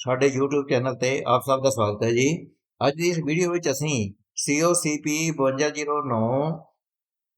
ਸਾਡੇ YouTube channel ਤੇ ਆਪ ਸਭ ਦਾ ਸਵਾਗਤ ਹੈ ਜੀ। ਅੱਜ ਦੀ ਇਸ ਵੀਡੀਓ ਵਿੱਚ ਅਸੀਂ COCP 5209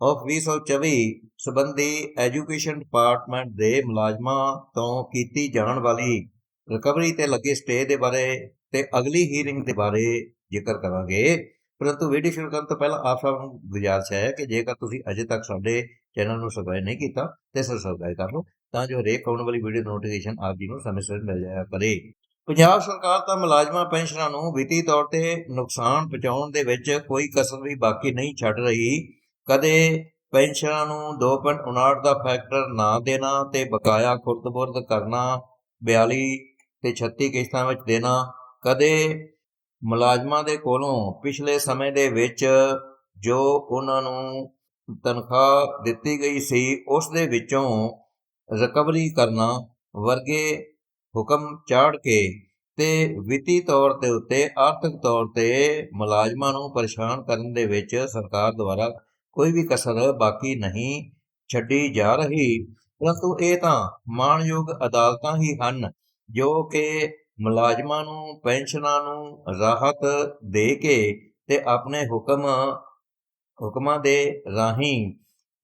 ਆਫ 2024 ਸੰਬੰਧੀ ਐਜੂਕੇਸ਼ਨ ਡਿਪਾਰਟਮੈਂਟ ਦੇ ਮੁਲਾਜ਼ਮਾਂ ਤੋਂ ਕੀਤੀ ਜਾਣ ਵਾਲੀ ਰਿਕਵਰੀ ਤੇ ਲੱਗੇ ਸਟੇ ਦੇ ਬਾਰੇ ਤੇ ਅਗਲੀ ਹੀਅਰਿੰਗ ਦੇ ਬਾਰੇ ਜ਼ਿਕਰ ਕਰਾਂਗੇ। ਪਰੰਤੂ ਵੀਡੀਓ ਸ਼ੁਰੂ ਕਰਨ ਤੋਂ ਪਹਿਲਾਂ ਆਪ ਸਭ ਨੂੰ ਗੁਜ਼ਾਰਿਸ਼ ਹੈ ਕਿ ਜੇਕਰ ਤੁਸੀਂ ਅਜੇ ਤੱਕ ਸਾਡੇ ਚੈਨਲ ਨੂੰ ਸਬਸਕ੍ਰਾਈਬ ਨਹੀਂ ਕੀਤਾ, ਤੇ ਸਬਸਕ੍ਰਾਈਬ ਕਰ ਲਓ, ਤਾਂ ਜੋ ਹਰੇਕ ਆਉਣ ਵਾਲੀ ਵੀਡੀਓ ਨੋਟੀਫਿਕੇਸ਼ਨ ਆਪ ਜੀ ਨੂੰ ਸਮੇਂ ਸਿਰ ਮਿਲ ਜਾਇਆ ਕਰੇ। ਪੰਜਾਬ ਸਰਕਾਰ ਤਾਂ ਮੁਲਾਜ਼ਮਾਂ, ਪੈਨਸ਼ਨਾਂ ਨੂੰ ਵਿੱਤੀ ਤੌਰ ਤੇ ਨੁਕਸਾਨ ਪਹੁੰਚਾਉਣ ਦੇ ਵਿੱਚ ਕੋਈ ਕਸਰ ਵੀ ਬਾਕੀ ਨਹੀਂ ਛੱਡ ਰਹੀ। ਕਦੇ ਪੈਨਸ਼ਨਾਂ ਨੂੰ 2.59 ਦਾ ਫੈਕਟਰ ਨਾ ਦੇਣਾ ਤੇ ਬਕਾਇਆ ਖੁਰਦ-ਬੁਰਦ ਕਰਨਾ 42 ਤੇ 36 ਕਿਸ਼ਤਾਂ ਵਿੱਚ ਦੇਣਾ, ਕਦੇ ਮੁਲਾਜ਼ਮਾਂ ਦੇ ਕੋਲੋਂ ਪਿਛਲੇ ਸਮੇਂ ਦੇ ਵਿੱਚ ਜੋ ਉਹਨਾਂ ਨੂੰ ਤਨਖਾਹ ਦਿੱਤੀ ਗਈ ਸੀ, ਉਸ ਦੇ ਵਿੱਚੋਂ ਰਿਕਵਰੀ ਕਰਨਾ, ਵਰਗੇ ਹੁਕਮ ਚਾੜ ਕੇ ਤੇ ਵਿੱਤੀ ਤੌਰ ਦੇ ਉੱਤੇ ਆਰਥਿਕ ਤੌਰ ਤੇ ਮੁਲਾਜ਼ਮਾਂ ਨੂੰ ਪਰੇਸ਼ਾਨ ਕਰਨ ਦੇ ਵਿੱਚ ਸਰਕਾਰ ਦੁਆਰਾ ਕੋਈ ਵੀ ਕਸਰ ਬਾਕੀ ਨਹੀਂ ਛੱਡੀ ਜਾ ਰਹੀ। ਪਰੰਤੂ ਇਹ ਤਾਂ ਮਾਣਯੋਗ ਅਦਾਲਤਾਂ ਹੀ ਹਨ, ਜੋ ਕਿ ਮੁਲਾਜ਼ਮਾਂ ਨੂੰ, ਪੈਨਸ਼ਨਾਂ ਨੂੰ ਰਾਹਤ ਦੇ ਕੇ ਤੇ ਆਪਣੇ ਹੁਕਮ, ਹੁਕਮਾਂ ਦੇ ਰਾਹੀਂ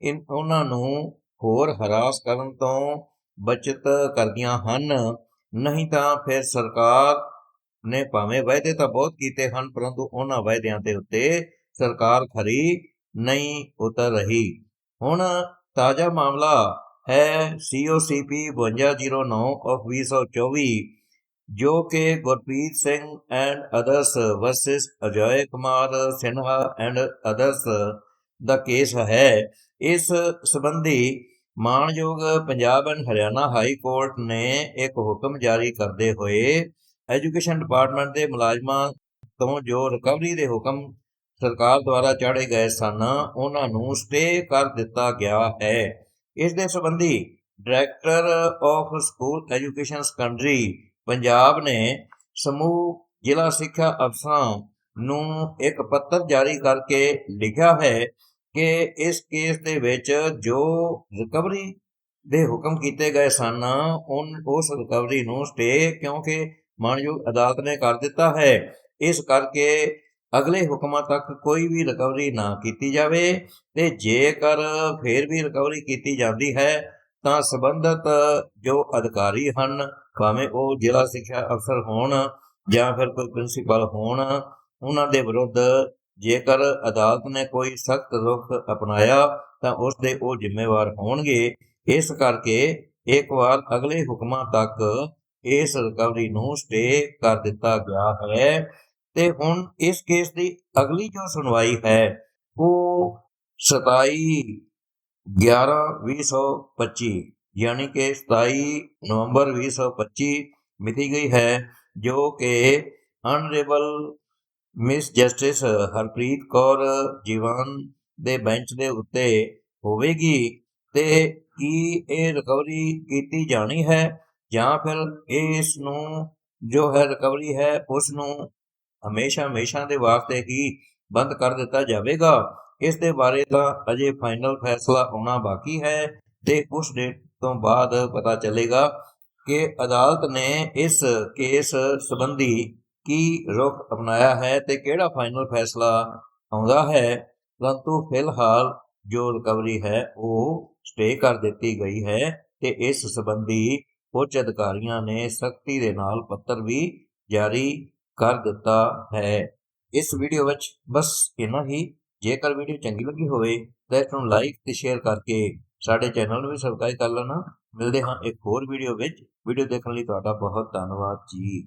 ਇਨ, ਉਹਨਾਂ ਨੂੰ ਹੋਰ ਹਰਾਸ ਕਰਨ ਤੋਂ ਬਚਤ ਕਰਦੀਆਂ ਹਨ। ਨਹੀਂ ਤਾਂ ਫਿਰ ਸਰਕਾਰ ਨੇ ਭਾਵੇਂ ਵਾਅਦੇ ਤਾਂ ਬਹੁਤ ਕੀਤੇ ਹਨ, ਪਰੰਤੂ ਉਹਨਾਂ ਵਾਅਦਿਆਂ ਦੇ ਉੱਤੇ ਸਰਕਾਰ ਖਰੀ ਨਹੀਂ ਉਤਰ ਰਹੀ। ਹੁਣ ਤਾਜ਼ਾ ਮਾਮਲਾ ਹੈ COCP 5209 ਆਫ 2024 ਜੋ ਕਿ Gurpreet Singh and others versus Ajoy Kumar Sinha and others the case ਹੈ। ਇਸ ਸੰਬੰਧੀ ਮਾਣਯੋਗ Punjab and Haryana high court ਨੇ ਇੱਕ ਹੁਕਮ ਜਾਰੀ ਕਰਦੇ ਹੋਏ ਐਜੂਕੇਸ਼ਨ ਡਿਪਾਰਟਮੈਂਟ ਦੇ ਮੁਲਾਜ਼ਮਾਂ ਤੋਂ ਜੋ ਰਿਕਵਰੀ ਦੇ ਹੁਕਮ ਸਰਕਾਰ ਦੁਆਰਾ ਚਾੜੇ ਗਏ ਸਨ, ਉਹਨਾਂ ਨੂੰ ਸਟੇ ਕਰ ਦਿੱਤਾ ਗਿਆ ਹੈ। ਇਸ ਦੇ ਸੰਬੰਧੀ director of school education secondary Punjab ਨੇ ਸਮੂਹ ਜ਼ਿਲ੍ਹਾ ਸਿੱਖਿਆ ਅਫਸਰਾਂ ਨੂੰ ਇੱਕ ਪੱਤਰ ਜਾਰੀ ਕਰਕੇ ਲਿਖਿਆ ਹੈ ਕਿ ਇਸ ਕੇਸ ਦੇ ਵਿੱਚ ਜੋ ਰਿਕਵਰੀ ਦੇ ਹੁਕਮ ਕੀਤੇ ਗਏ ਸਨ, ਉਨ, ਉਸ ਰਿਕਵਰੀ ਨੂੰ ਸਟੇ ਕਿਉਂਕਿ ਮਾਨਯੋਗ ਅਦਾਲਤ ਨੇ ਕਰ ਦਿੱਤਾ ਹੈ। ਇਸ ਕਰਕੇ ਅਗਲੇ ਹੁਕਮਾਂ ਤੱਕ ਕੋਈ ਵੀ ਰਿਕਵਰੀ ਨਾ ਕੀਤੀ ਜਾਵੇ ਤੇ ਜੇਕਰ ਫੇਰ ਵੀ ਰਿਕਵਰੀ ਕੀਤੀ ਜਾਂਦੀ ਹੈ, ਤਾਂ ਸੰਬੰਧਤ ਜੋ ਅਧਿਕਾਰੀ ਹਨ, ਭਾਵੇਂ ਉਹ ਜ਼ਿਲ੍ਹਾ ਸਿੱਖਿਆ ਅਫਸਰ ਹੋਣ ਜਾਂ ਫਿਰ ਕੋਈ ਪ੍ਰਿੰਸੀਪਲ ਹੋਣ, ਉਹਨਾਂ ਦੇ ਵਿਰੁੱਧ ਜੇਕਰ ਅਦਾਲਤ ਨੇ ਕੋਈ ਸਖਤ ਰੁਖ ਅਪਣਾਇਆ, ਤਾਂ ਉਸ ਦੇ ਉਹ ਜ਼ਿੰਮੇਵਾਰ ਹੋਣਗੇ। ਇਸ ਕਰਕੇ ਇੱਕ ਵਾਰ ਅਗਲੇ ਹੁਕਮਾਂ ਤੱਕ ਇਸ ਰਿਕਵਰੀ ਨੂੰ ਸਟੇ ਕਰ ਦਿੱਤਾ ਗਿਆ ਹੈ। ਤੇ ਹੁਣ ਇਸ ਕੇਸ ਦੀ ਅਗਲੀ ਜੋ ਸੁਣਵਾਈ ਹੈ, ਉਹ 27 11 2025 ਯਾਨੀ ਕਿ 27 ਨਵੰਬਰ 2025 ਮਿਤੀ ਗਈ ਹੈ, ਜੋ ਕਿ honourable miss justice Harpreet Kaur Jeevan ਦੇ ਬੈਂਚ ਦੇ ਉੱਤੇ ਹੋਵੇਗੀ ਤੇ ਕੀ ਇਹ ਰਿਕਵਰੀ ਕੀਤੀ ਜਾਣੀ ਹੈ ਜਾਂ ਫਿਰ ਇਸ ਨੂੰ ਜੋ ਹੈ ਰਿਕਵਰੀ ਹੈ ਉਸ ਨੂੰ ਹਮੇਸ਼ਾ ਹਮੇਸ਼ਾ ਦੇ ਵਾਸਤੇ ਹੀ ਬੰਦ ਕਰ ਦਿੱਤਾ ਜਾਵੇਗਾ। ਇਸ ਦੇ ਬਾਰੇ ਤਾਂ ਅਜੇ ਫਾਈਨਲ ਫੈਸਲਾ ਆਉਣਾ ਬਾਕੀ ਹੈ ਤੇ ਉਸ ਡੇਟ ਤੋਂ ਬਾਅਦ ਪਤਾ ਚੱਲੇਗਾ ਕਿ ਅਦਾਲਤ ਨੇ ਇਸ ਕੇਸ ਸੰਬੰਧੀ ਕੀ ਰੁਖ ਅਪਣਾਇਆ ਹੈ ਤੇ ਕਿਹੜਾ ਫਾਈਨਲ ਫੈਸਲਾ ਆਉਂਦਾ ਹੈ? ਪਰੰਤੂ ਫਿਲਹਾਲ ਜੋ ਰਿਕਵਰੀ ਹੈ ਉਹ ਸਟੇ ਕਰ ਦਿੱਤੀ ਗਈ ਹੈ ਤੇ ਇਸ ਸੰਬੰਧੀ ਉੱਚ ਅਧਿਕਾਰੀਆਂ ਨੇ ਸਖਤੀ ਦੇ ਨਾਲ ਪੱਤਰ ਵੀ ਜਾਰੀ ਕਰ ਦਿੱਤਾ ਹੈ। ਇਸ ਵੀਡੀਓ ਵਿੱਚ ਬਸ ਇੰਨਾ ਹੀ। ਜੇਕਰ ਵੀਡੀਓ ਚੰਗੀ ਲੱਗੀ ਹੋਵੇ ਤਾਂ ਇਸ ਨੂੰ ਲਾਈਕ ਤੇ ਸ਼ੇਅਰ ਕਰਕੇ ਸਾਡੇ ਚੈਨਲ ਨੂੰ ਵੀ ਸਬਸਕ੍ਰਾਈਬ ਕਰ ਲੈਣਾ। ਮਿਲਦੇ ਹਾਂ ਇੱਕ ਹੋਰ ਵੀਡੀਓ ਵਿੱਚ। ਵੀਡੀਓ ਦੇਖਣ ਲਈ ਤੁਹਾਡਾ ਬਹੁਤ ਧੰਨਵਾਦ ਜੀ।